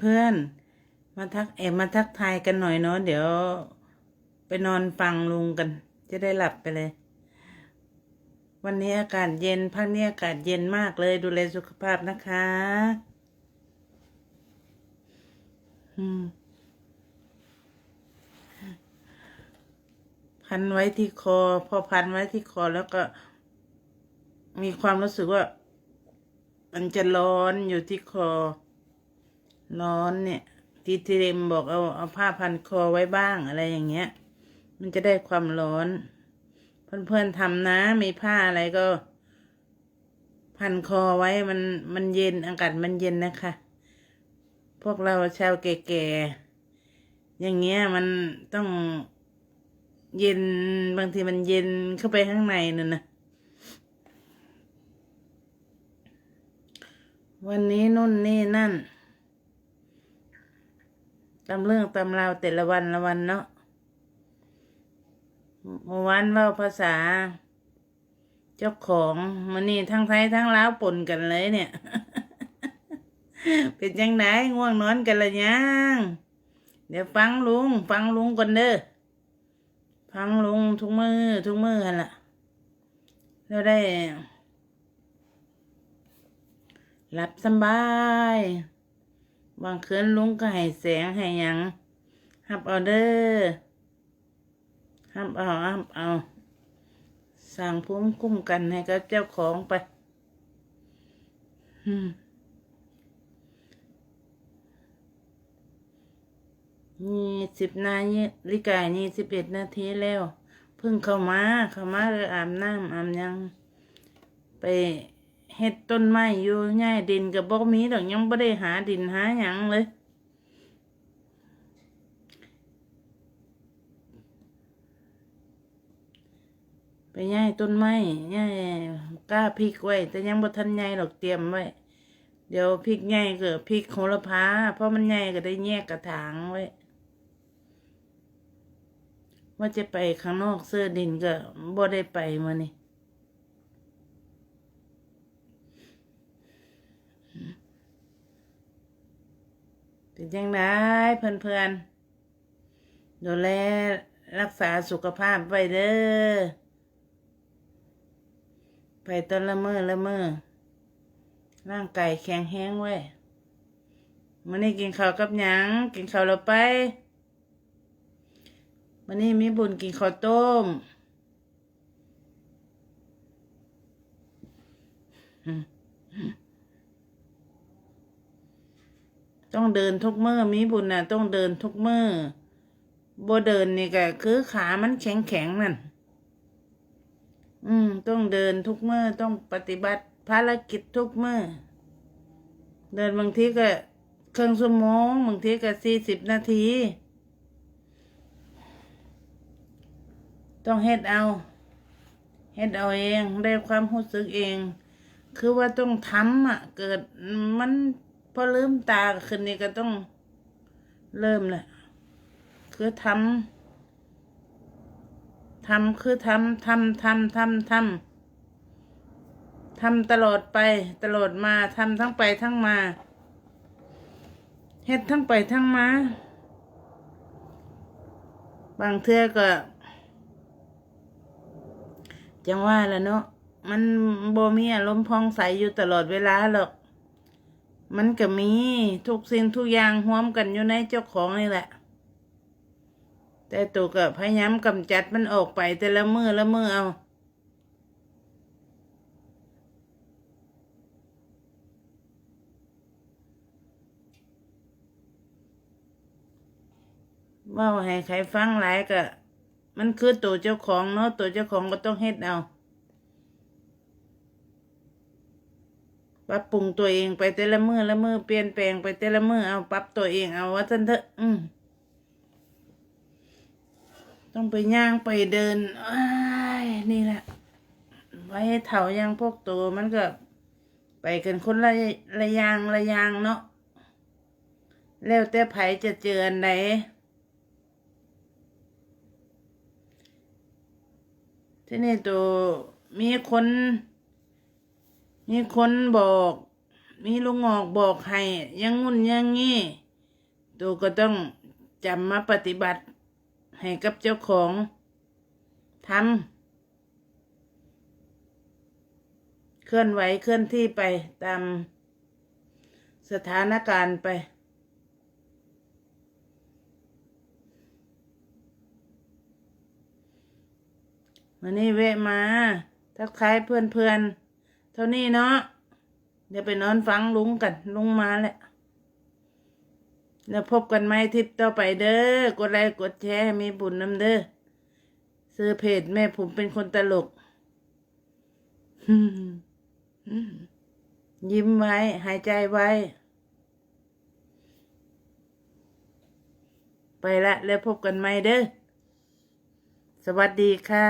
เพื่อนๆ มาทักเอมมาทักทายกันหน่อยเนาะเดี๋ยว ไปนอนฟังลุงกัน จะได้หลับไปเลย วันนี้อากาศเย็นพักนี้อากาศเย็นมากเลยดูแลสุขภาพนะคะ อืมพันไว้ที่คอ พอพันไว้ที่คอแล้วก็ มีความรู้สึกว่า มันจะร้อนอยู่ที่คอ ร้อนเนี่ยทีทีเรมบอกเอาเอาผ้าพันคอไว้บ้างอะไรอย่างเงี้ย มันจะได้ความร้อน เพื่อนๆทำนะ มีผ้าอะไรก็ พันคอไว้มันมันเย็นอากาศมันเย็นนะคะ พวกเราชาวแก่ๆอย่างเงี้ยมันต้องเย็นบางทีมันเย็นเข้าไปข้างในนั่นนะวันนี้นู่นนี่นั่น ตำเรื่องตำราวแต่ละวันละวันเนาะเมื่อวานว่าภาษา เจ้าของมันนี่ทั้งไทยทั้งลาวปนกันเลยเนี่ย เป็นยังไงง่วงนอนกันละยังเดี๋ยวฟังลุง ฟังลุงก่อนเด้อฟังลุงทุกมือทุกมือกันล่ะแล้วได้หลับสบาย บางคืนลุงก็ให้แสงให้ยังหับเอาเด้อหับเอาหับเอา สั่งภูมิคุ้มกันให้กับเจ้าของไปอืมยี่สิบนาทีลิกายี่สิบเอ็ดนาทีแล้ว เพิ่งเข้ามา เข้ามาเลยอาบน้ำอาบยัง ไป เฮ็ดต้นไม้อยู่ง่ายดินกับบ่มีดอกยังบ่ได้หาดินหาหยังเลย ไปย่ายต้นไม้ย่ายกล้าพริกไว้ แต่ยังบ่ทันใหญ่ดอกเตรียมไว้ เดี๋ยวพริกใหญ่ก็พริกโหระพาเพราะมันใหญ่ก็ได้แยกกระถางไว้ว่าจะไปข้างนอกเสื้อดินก็บ่ได้ไปมานี่ เป็นยังไงเพื่อนๆดูแลรักษาสุขภาพไว้เด้อไปตอนละเมอละเมอร่างกายแข็งแห้งไว้มันนี่กินข้าวกับหยังกินข้าวแล้วไปวันนี้มีบุญกินข้าวต้มอืม ต้องเดินทุกเมือ้อมีบุญน่ะต้องเดินทุกเมือ้อบ่เดินนี่ก็คือขามันแข็งแข็งนั่น อืม ต้องเดินทุกเมือ้อต้องปฏิบัติภารกิจทุกเมือ้อเดินบางทีก็ครึ่งชั่วโมงบางทีก็สี่สิบนาที ต้องเฮ็ดเอาเฮ็ดเอาเองได้ความรู้สึกเอง คือว่าต้องทำอะ เกิดมัน พอลืมตาขึ้นนี่ก็ต้องเริ่มแหละคือทำทำคือทำทำทำทำทำทำตลอดไป ตลอดมาทำทั้งไปทั้งมาเฮ็ดทั้งไปทั้งมา บางเทื่อก็จังว่าแล้วเนาะมันโบมีอารมณ์พองใสอยู่ตลอดเวลาหรอก มันก็มีทุกสิ่งทุกอย่างร่วมกันอยู่ในเจ้าของนี่แหละ แต่ตัวก็พยายามกำจัดมันออกไปแต่ละมือละมือเอาเว่าให้ใครฟังหลายก็ มันคือตัวเจ้าของเนาะตัวเจ้าของก็ต้องเฮ็ดเอา ปรับปรุงตัวเองไปแต่ละมือละมือเปลี่ยนแปลงไปแต่ละมือเอาปรับตัวเองเอาว่าท่านเถอะอืมต้องไปย่างไปเดินอนี่แหละ ไว้เถายังพวกตัวมันก็ ไปกันคนละละยางละยางเนาะแล้วแต่ไผจะเจออันไหนที่นี่ตัวมีคน มีคนบอก มีลุงออกบอกให้ยังงุ่นยังงี้ตัวก็ต้องจำมาปฏิบัติ ให้กับเจ้าของทำเคลื่อนไหวเคลื่อนที่ไปตามสถานการณ์ไป วันนี้แวะมา ทักทายเพื่อนๆ ท่านี้เนาะเดี๋ยวไปนอนฟังลุงกัน ลุงมาแหละแล้วพบกันไหมทริปต่อไปเด้อกดไลค์กดแชร์มีบุญนำเด้อซื้อเพจแม่ผมเป็นคนตลก ยิ้มไว้ หายใจไว้ ไปละแล้วพบกันไหมเด้อสวัสดีค่ะ